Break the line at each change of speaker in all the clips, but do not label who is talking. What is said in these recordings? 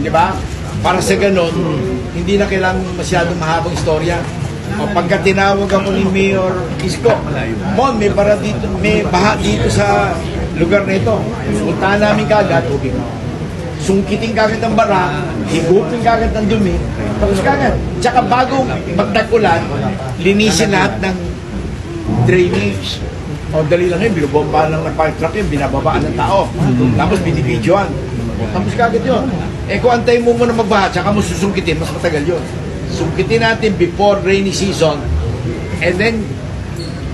Di ba? Para sa ganun, hindi na kailangan masyadong mahabang istorya. O pagka tinawag ako ni Mayor Isko, Mon, may bara dito, may baha dito sa lugar na ito. Puntahan namin kagad, tubig. Sungkitin kagad ang bara, higupin kagad ang dumi, tapos kagad. Tsaka bago magtag-ulan, linisin lahat ng drainage. O dali lang yun, binubomba lang ng fire truck yun, binababaan ng tao. Tapos binibidyoan. Tapos kagad yun. Eh kung antayin mo muna magbaha, tsaka mo susungkitin, mas matagal yun. Sungkitin natin before rainy season. And then,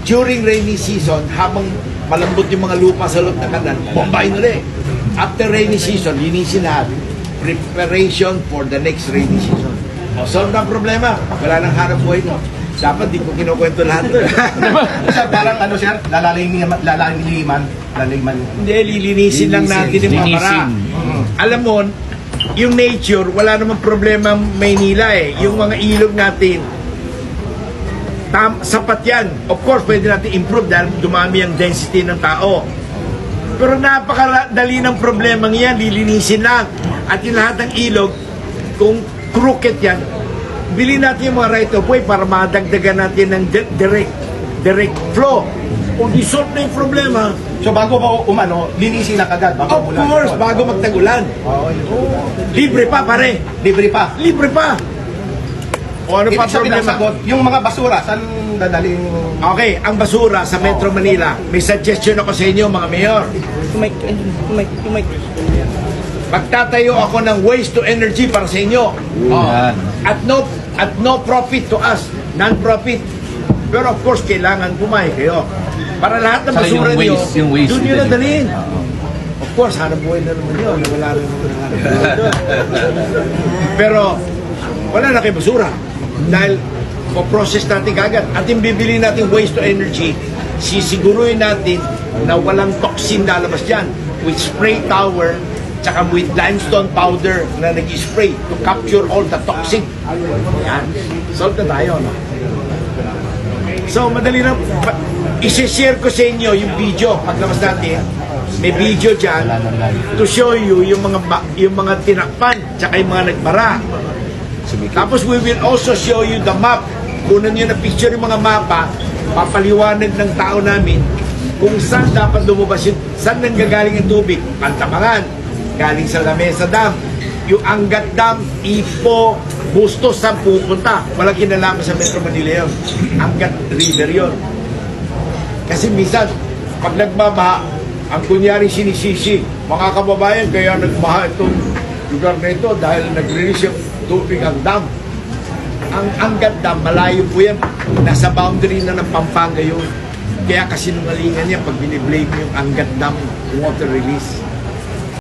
during rainy season, habang malambot yung mga lupa sa loob ng kanal, bombayin ulit. After rainy season, linisin lahat. Preparation for the next rainy season. O, solve na problema. Wala nang hanap buhay mo. Dapat di ko kinukwento lahat.
Sir, parang ano sir, lalaliman, lalaliman, lalaliman.
Hindi, lilinisin lang natin yung mga bara. Alam mo, yung nature, wala namang problema ang Maynila eh. Yung mga ilog natin, tam, sapat yan. Of course, pwede natin improve dahil dumami ang density ng tao. Pero napakadali ng problema yan, lilinisin lang. At yung lahat ng ilog, kung crooked yan, bilhin natin yung mga right of way para madagdagan natin ng di- direct direct flow. Kung di-solve na yung problema,
So bago pa umano, linisin na kagad. Bago
Of
umulan.
course, bago magtagulan.
Oo, yun.
Libre pa, pare.
Libre pa.
Libre pa. O ano pa
Ibig sabihin ng
problema?
sagot, yung mga basura, saan dadaling...
Okay, ang basura sa Metro Manila. May suggestion ako sa inyo, mga mayor.
Mic, mic, mic.
Magtatayo ako ng waste to energy para sa inyo. Oh. At no at no profit to us. Non-profit. Pero of course, kailangan pumayag kayo. Para lahat ng basura niyo, doon nyo na
din.
dalhin. Of course, hanap buhay na naman yun. Wala rin naman doon. Pero, wala na kayo basura. Dahil, po-process natin kagad. At yung bibili natin waste to energy, sisiguruhin natin na walang toxin lalabas dyan. With spray tower, tsaka with limestone powder na nag-spray to capture all the toxic. Yan. Solve na tayo, no? So, madali na. Isi-share ko sa inyo yung video paglabas natin. May video dyan to show you yung mga yung mga tinakpan tsaka yung mga nagbara. Tapos we will also show you the map. Kunan nyo na picture yung mga mapa, papaliwanag ng tao namin kung saan dapat lumabas yun, saan nanggagaling ang tubig. Pantamangan, galing sa Lamesa Dam, yung Angat Dam, Ipo, Bustos, saan pupunta. Walang kinalaman sa Metro Manila yun. Angat River yun. Kasi minsan, pag nagbabaha, ang kunyari sinisisi, mga kababayan, kaya nagbaha itong lugar na ito dahil nag-release yung tubig ang dam. Ang Angat Dam, malayo po yan. Nasa boundary na ng Pampanga yun. Kaya kasinungalingan niya pag biniblame yung Angat Dam water release.